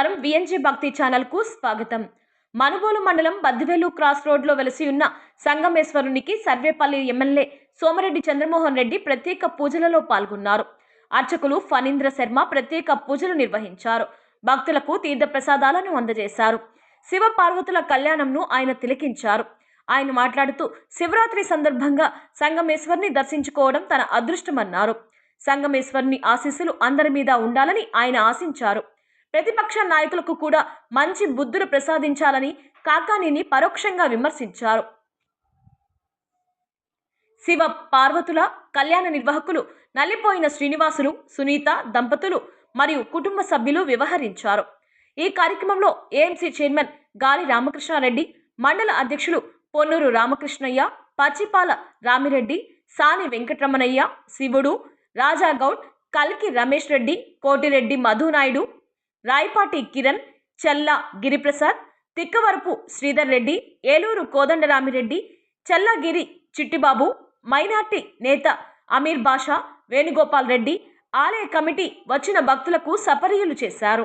నమస్కారం. విఎన్జి భక్తి ఛానల్కు స్వాగతం. మనుబోలు మండలం బద్దివేలు క్రాస్ రోడ్లో వెలసి ఉన్న సంగమేశ్వరునికి సర్వేపల్లి ఎమ్మెల్యే సోమరెడ్డి చంద్రమోహన్ రెడ్డి ప్రత్యేక పూజలలో పాల్గొన్నారు. అర్చకులు ఫణీంద్ర శర్మ ప్రత్యేక పూజలు నిర్వహించారు. భక్తులకు తీర్థ ప్రసాదాలను అందజేశారు. శివ పార్వతుల కళ్యాణంను ఆయన తిలకించారు. ఆయన మాట్లాడుతూ శివరాత్రి సందర్భంగా సంగమేశ్వర్ని దర్శించుకోవడం తన అదృష్టమన్నారు. సంగమేశ్వర్ని ఆశీస్సులు అందరి మీద ఉండాలని ఆయన ఆశించారు. ప్రతిపక్ష నాయకులకు కూడా మంచి బుద్ధులు ప్రసాదించాలని కాకానీని పరోక్షంగా విమర్శించారు. శివ పార్వతుల కళ్యాణ నిర్వాహకులు నల్లిపోయిన శ్రీనివాసులు సునీత దంపతులు మరియు కుటుంబ సభ్యులు వ్యవహరించారు. ఈ కార్యక్రమంలో ఏఎంసీ చైర్మన్ గాలి రామకృష్ణారెడ్డి మండల అధ్యక్షులు పొన్నూరు రామకృష్ణయ్య పచ్చిపాల రామిరెడ్డి సాని వెంకటరమణయ్య శివుడు రాజాగౌడ్ కల్కి రమేష్ రెడ్డి కోటిరెడ్డి మధునాయుడు రాయపాటి కిరణ్ చెల్ల గిరిప్రసాద్ తిక్కవరపు శ్రీధర్ రెడ్డి ఏలూరు కోదండరామిరెడ్డి చెల్లగిరి చిట్టిబాబు మైనార్టీ నేత అమీర్ బాషా వేణుగోపాల్ రెడ్డి ఆలయ కమిటీ వచ్చిన భక్తులకు సపర్యలు చేశారు.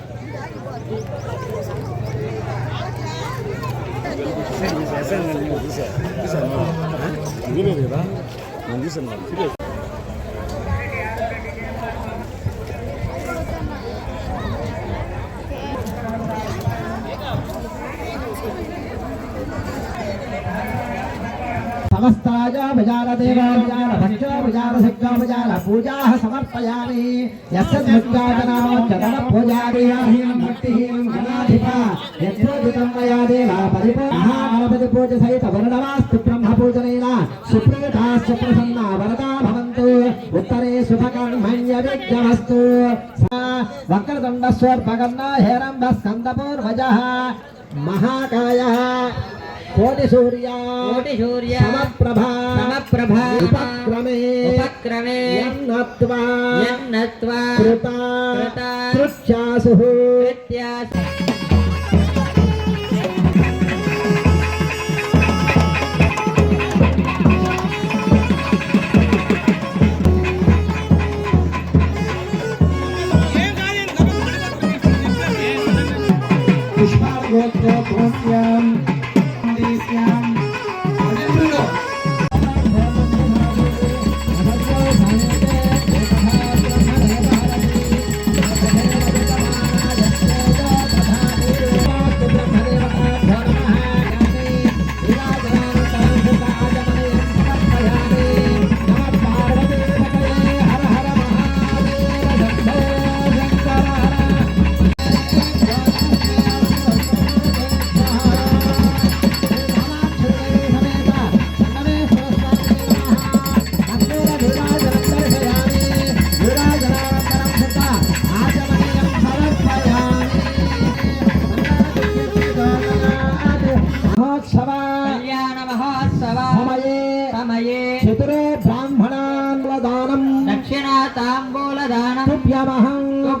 శివాయ తీసాను తీసాను కదా నేను తీసాను తీసుకుని సమస్తాయ విచార దేవా భక్ష విచార శక్త విచార పూజా సమర్పయామి యస్మృత్యాజనామోచ్చరణ పూజాదేయాహీనం భక్తిహీనం గణాధిప యత్రోజితం మయా దేవా పరిపో మహాగణపతి పూజ సహిత వరుణవాస్తు బ్రహ్మ పూజనైన సుప్రీతాశ్చ ప్రసన్నా వరదా భవంతు ఉత్తరే శుభకర్మణ్య విజ్ఞమస్తు వక్రదండ స్వర్పకర్ణ హేరంబ స్కందపూర్వజ మహాకాయ कोटि सूर्या कोटि सूर्या समप्रभा। समप्रभा। उपक्रमे। उपक्रमे। यन्नत्वा यन्नत्वा कृता। कृता। कृच्छासुः कृच्छासुः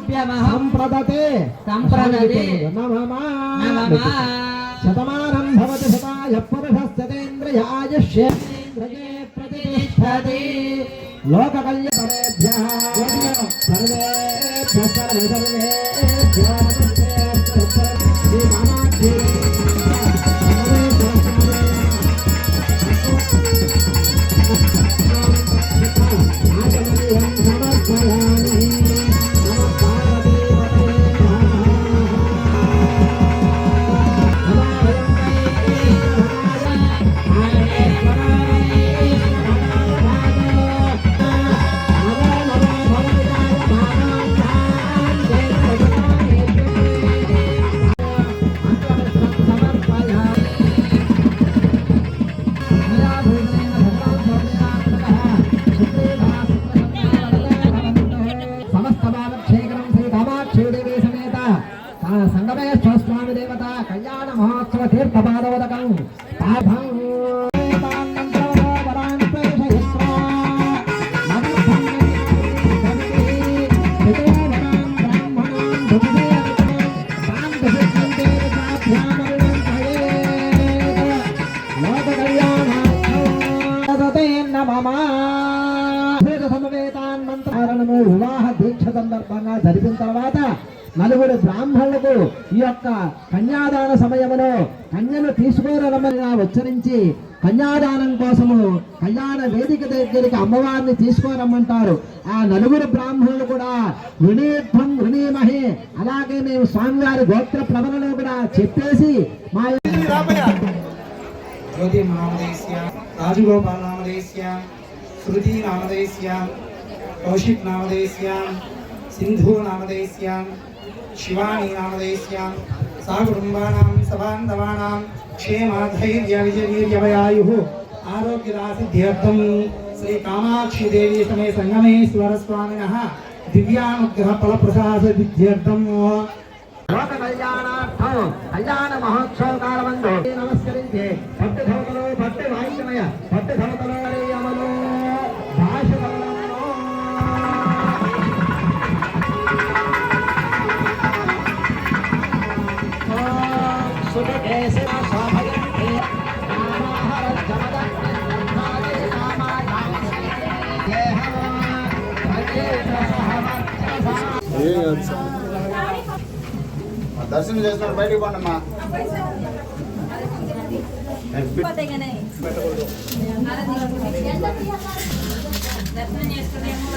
సంప్రదతే. సంప్రదతే. శతమానం భవతి శతాయ పురుషస్తేంద్రియాయుష్యేంద్రియే ప్రతిష్టతి. లోక కళ్యాణేభ్యः సర్వేభ్యः సర్వే. నలుగురు బ్రాహ్మణులకు ఈ యొక్క కన్యాదాన సమయములో కన్యను తీసుకురమ్మని ఉచ్చరించి కన్యాదానం కోసము కళ్యాణ వేదిక దగ్గరికి అమ్మవారిని తీసుకురమ్మంటారు ఆ నలుగురు బ్రాహ్మణులు కూడా వృణీత్వం వృణీమహే అలాగే మేము స్వామివారి గోత్ర ప్రవణలో కూడా చెప్పేసి మా జ్యోతి నామదేశ్య రాజగోపాల్ నామదేశ్య శృతి నామదేశ్య కౌశిక్ నామదేశ్య సింధు నామదేశ్య శివాని నామదేశ్య సా కుటుంబానాం సబాంధవానాం క్షేమ ధైర్య విజయవీర్యవయాయు ఆరోగ్యదాసిద్ధ్యర్థం శ్రీ కామాక్షి దేవి సమే సంగమేశ్వర స్వామిన దివ్యానుగ్రహ ఫలప్రసాద విద్యార్థం లోక కళ్యాణార్థం కళ్యాణ మహోత్సవ కాలమందు నమస్కరించి దర్శనం చేస్తున్నాడు బయటికి పోండమ్మా. దర్శనం చేసుకునేమో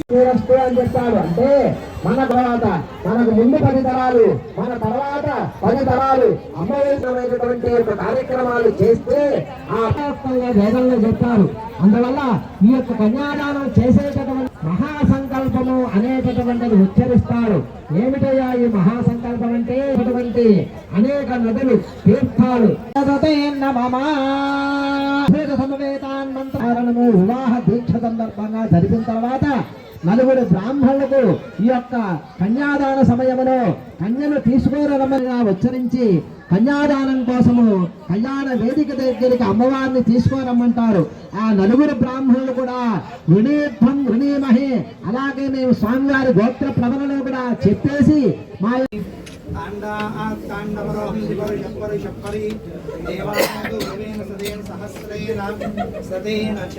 శ్రీరస్తు అని చెప్తాడు అంటే మన తర్వాత మనకు ముందు పది తరాలు మన తర్వాత పది తరాలు అమ్మవేసినటువంటి యొక్క కార్యక్రమాలు చేస్తే ఆ వేదంలో చెప్పారు అందువల్ల ఈ యొక్క కన్యాదానం చేసేటటువంటి మహాసంకల్పము అనేటటువంటిది ఉచ్చరిస్తారు. ఏమిటయ్యా ఈ మహాసంకల్పం అంటే? అటువంటి అనేక నదులు తీర్థాలు. సమవేతాన్మంతారణము వివాహ దీక్ష సందర్భంగా జరిపిన తర్వాత నలుగురు బ్రాహ్మణులకు ఈ యొక్క కన్యాదాన సమయంలో కన్యను తీసుకురమ్మని ఉచ్చరించి కన్యాదానం కోసము కళ్యాణ వేదిక దగ్గరికి అమ్మవారిని తీసుకురమ్మంటారు ఆ నలుగురు బ్రాహ్మణులు కూడా వృణీత్వం వృణీమహే అలాగే మేము స్వామివారి గోత్ర ప్రవణలో కూడా చెప్పేసి మా సహస్రేణ సదేన చ.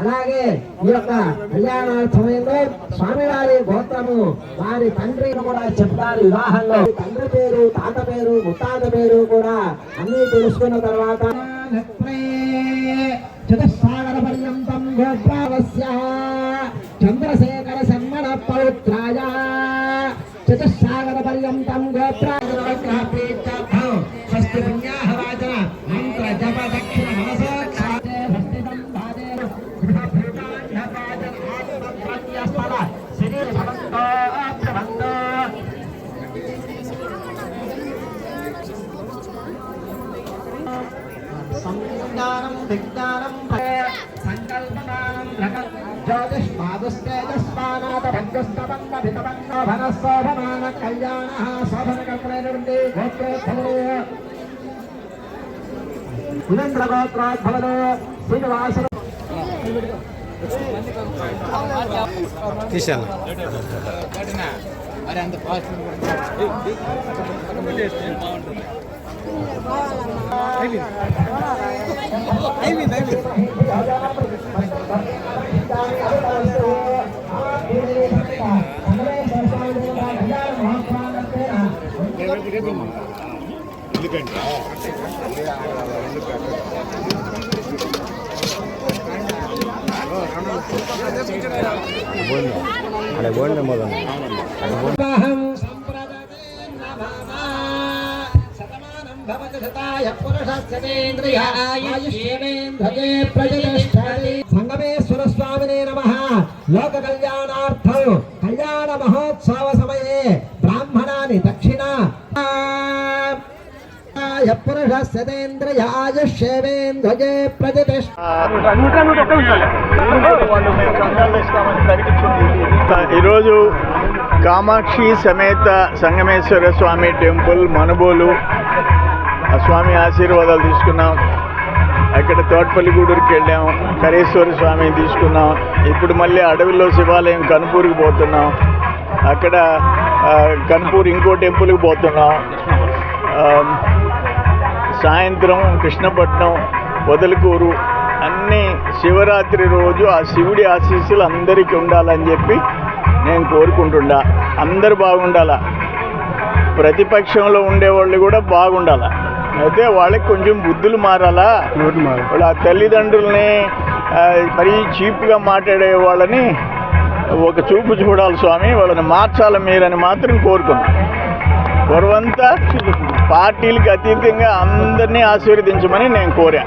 అలాగే ఈ యొక్క కళ్యాణార్థమైందో సమయంలో స్వామివారి గోత్రము వారి తండ్రి కూడా చెప్తారు వివాహంలో. తండ్రి పేరు తాత పేరు ముత్తాత పేరు కూడా అన్ని తెలుసుకున్న తర్వాత చతుస్సాగర పర్యంతం గోత్రావస్య చంద్రశేఖర సన్మణ పౌత్రాయ చతుస్సాగర సంజ్ఞానం విజ్ఞానం భగ్రస్తబంధ భితబంధ భనశోభమాన కళ్యాణ శోభనకమైనటువంటి గోత్రోద్భవుడు సురేంద్ర గోత్రోద్భవుడు శ్రీనివాసుడు తీసేయాలి అక్కడ పోండి మొదలు వివాహం సంప్రదతే సంగమేశ్వర స్వామినే నమ లోక కళ్యాణార్థం కళ్యాణ మహోత్సవ సమయే బ్రాహ్మణాని దక్షిణ పురుషస్యేంద్రయాయ ప్రతిష్ట ఈరోజు కామాక్షి సమేత సంగమేశ్వర స్వామి టెంపుల్ మనుబోలు ఆ స్వామి ఆశీర్వాదాలు తీసుకున్నాం. అక్కడ తోటపల్లిగూడూరికి వెళ్ళాం. కరేశ్వర స్వామిని తీసుకున్నాం. ఇప్పుడు మళ్ళీ అడవిలో శివాలయం కనుపూర్కి పోతున్నాం. అక్కడ కనుపూరు ఇంకో టెంపుల్కి పోతున్నాం. సాయంత్రం కృష్ణపట్నం వదలకూరు అన్నీ శివరాత్రి రోజు ఆ శివుడి ఆశీస్సులు అందరికీ ఉండాలని చెప్పి నేను కోరుకుంటుండా. అందరు బాగుండాలా? ప్రతిపక్షంలో ఉండేవాళ్ళు కూడా బాగుండాలా? అయితే వాళ్ళకి కొంచెం బుద్ధులు మారాలా? వాళ్ళ తల్లిదండ్రుల్ని ఆ, మరీ చీప్గా మాట్లాడే వాళ్ళని ఒక చూపు చూడాలి స్వామి వాళ్ళని మార్చాలి మీరని మాత్రం కోరుకున్నాను పూర్వంతా పార్టీలకు అతీతంగా అందరినీ ఆశీర్వదించమని నేను కోరా